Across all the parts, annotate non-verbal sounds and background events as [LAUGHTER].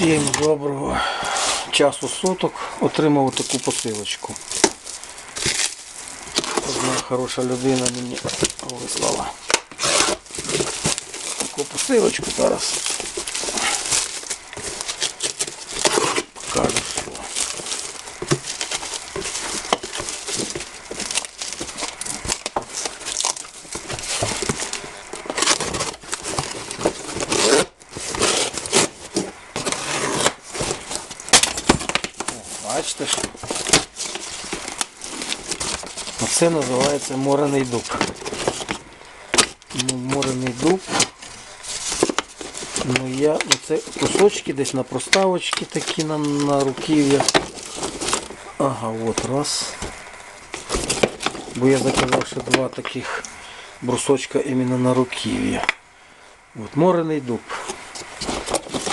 Всім доброго часу суток. Отримав таку посилочку. Одна хороша людина мені вислала. Таку посилочку зараз. Покажу, що? Оце називається морений дуб. Ну, морений дуб. Ну я оце кусочки десь на проставочки такі на, на руків'я. Ага, от раз. Бо я заказав ще два таких брусочка іменно на руків'я. От морений дуб.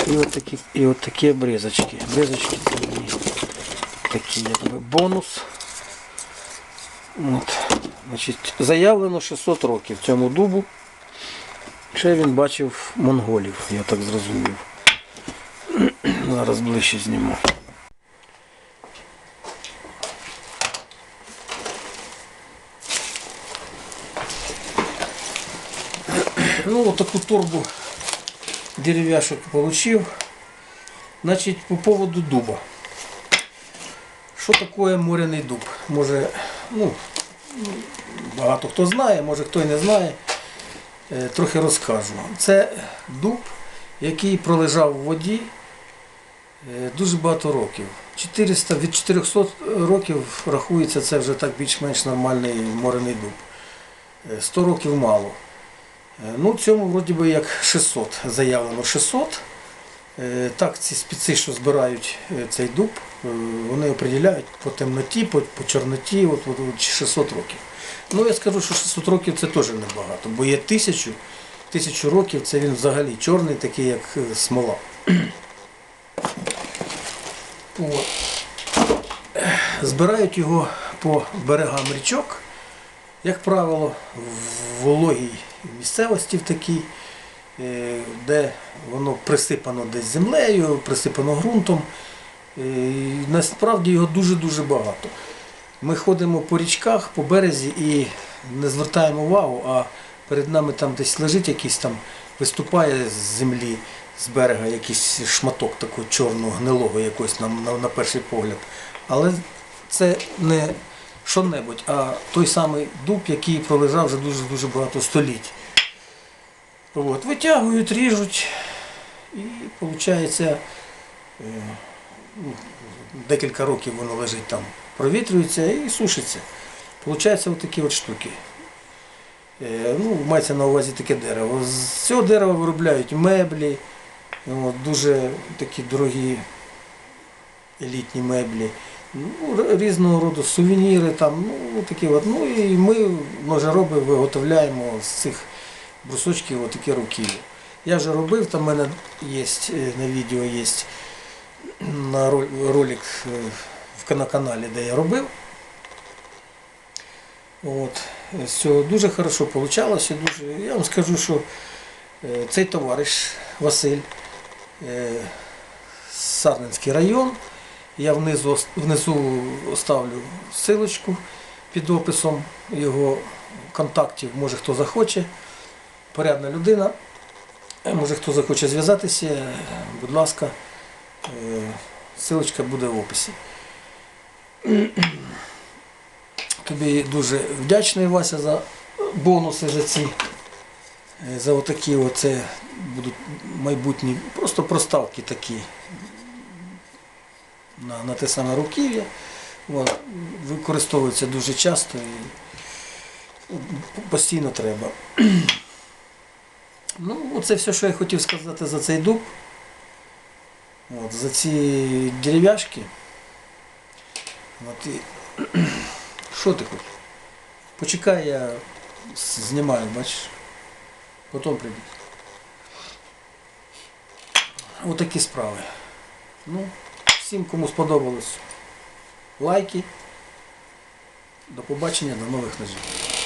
І от такі, і от такі обрізочки. Обрізочки це мені такий якби бонус. От. Значить, заявлено 600 років цьому дубу. Ще він бачив монголів, я так зрозумів. [CLEARS THROAT] Зараз ближче зніму. [CLEARS THROAT] Ну, вот такую турбу деревяшек получил. Значит, по поводу дуба. Що таке моряний дуб? Може, ну, багато хто знає, може хто і не знає. Е, Трохи розкажу. Це дуб, який пролежав в воді е, дуже багато років. 400, від 400 років рахується це вже так більш-менш нормальний морений дуб. Е, 100 років мало. Е, Ну, цьому вроді би як 600. Заявлено 600. Е, Так, ці спеці, що збирають е, цей дуб, е, вони определяють по темноті, по, по чорноті, от, от, от 600 років. Ну я скажу, що 600 років це теж небагато, бо є тисячу, тисячу років це він взагалі чорний, такий як е, смола. [CLEARS THROAT] От. Збирають його по берегам річок, як правило, в вологій місцевості в такій, е, де воно присипано десь землею, присипано ґрунтом. Е, Насправді його дуже-дуже багато. Ми ходимо по річках, по березі і не звертаємо увагу, а перед нами там десь лежить якийсь там, виступає з землі, з берега якийсь шматок такого чорного, гнилого якось на, на, на перший погляд. Але це не що-небудь, а той самий дуб, який пролежав вже дуже-дуже багато століть. От, витягують, ріжуть, і виходить, декілька років воно лежить там, провітрюється і сушиться. Получаються отакі от штуки. Е, Ну, мається на увазі таке дерево. З цього дерева виробляють меблі, дуже такі дорогі елітні меблі, ну, різного роду сувеніри там, ну, такі от. Ну і ми, ножероби, виготовляємо з цих брусочків отакі руків'я. Я вже робив, там в мене є е, на відео є на ролик на каналі, де я робив. От. З цього дуже хорошо вийшло. Дуже. Я вам скажу, що е, цей товариш Василь, е, Сарненський район. Я внизу, внизу оставлю силочку під описом його контактів, може хто захоче. Порядна людина. Може хто захоче зв'язатися, будь ласка, силочка буде в описі. Тобі дуже вдячний Вася за бонуси за ці. Е, За отакі оце будуть майбутні, просто проставки такі на, на те саме руків'я. От, Використовуються дуже часто і постійно треба. [CLEARS THROAT] Ну, оце все, що я хотів сказати за цей дуб. От, за ці дерев'яшки. І... [CLEARS THROAT] Що ти хочеш? Почекай, я знімаю, бачиш. Потім прийду. Отакі справи. Ну, всім, кому сподобалось, лайки. До побачення, до нових ножів.